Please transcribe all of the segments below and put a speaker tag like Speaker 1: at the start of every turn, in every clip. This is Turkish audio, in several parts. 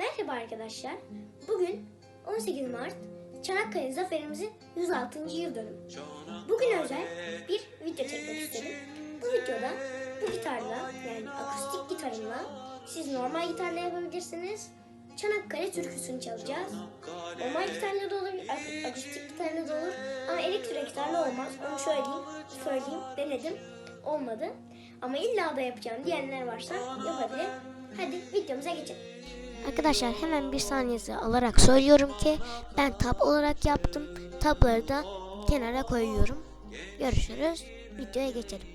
Speaker 1: Merhaba arkadaşlar. Bugün 18 Mart Çanakkale Zaferimizin 106. yıl dönümü. Bugün özel bir video çekmek istedim. Bu videoda bu gitarla yani akustik gitarımla siz normal gitarla yapabilirsiniz. Çanakkale türküsünü çalacağız. Normal gitarla da olur, ak- akustik gitarla da olur. Ama elektrik gitarla olmaz. Onu söyleyeyim, söyleyeyim. Denedim. Olmadı. Ama illa da yapacağım diyenler varsa yapabilir. Hadi videomuza geçelim. Arkadaşlar hemen bir saniyesi alarak söylüyorum ki ben tab olarak yaptım. Tabları da kenara koyuyorum. Görüşürüz. Videoya geçelim.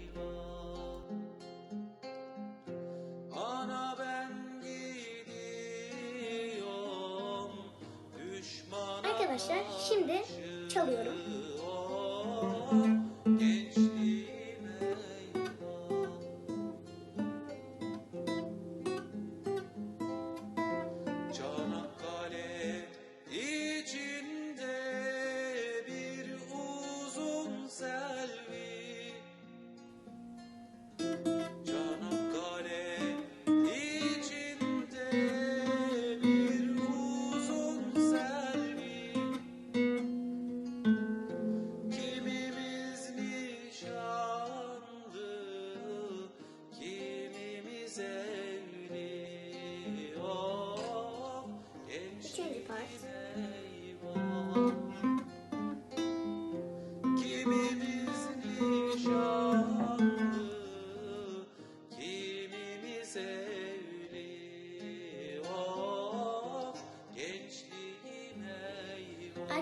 Speaker 1: Arkadaşlar şimdi çalıyorum.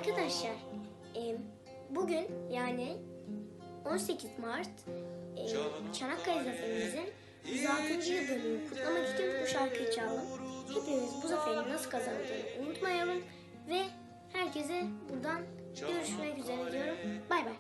Speaker 1: Arkadaşlar e, bugün yani 18 Mart e, Çanakkale Zaferimizin 106. yıl dönümünü kutlamak için bu şarkıyı çaldım. Hepimiz bu zaferin nasıl kazandığını unutmayalım ve herkese buradan görüşmek üzere diyorum. Bay bay.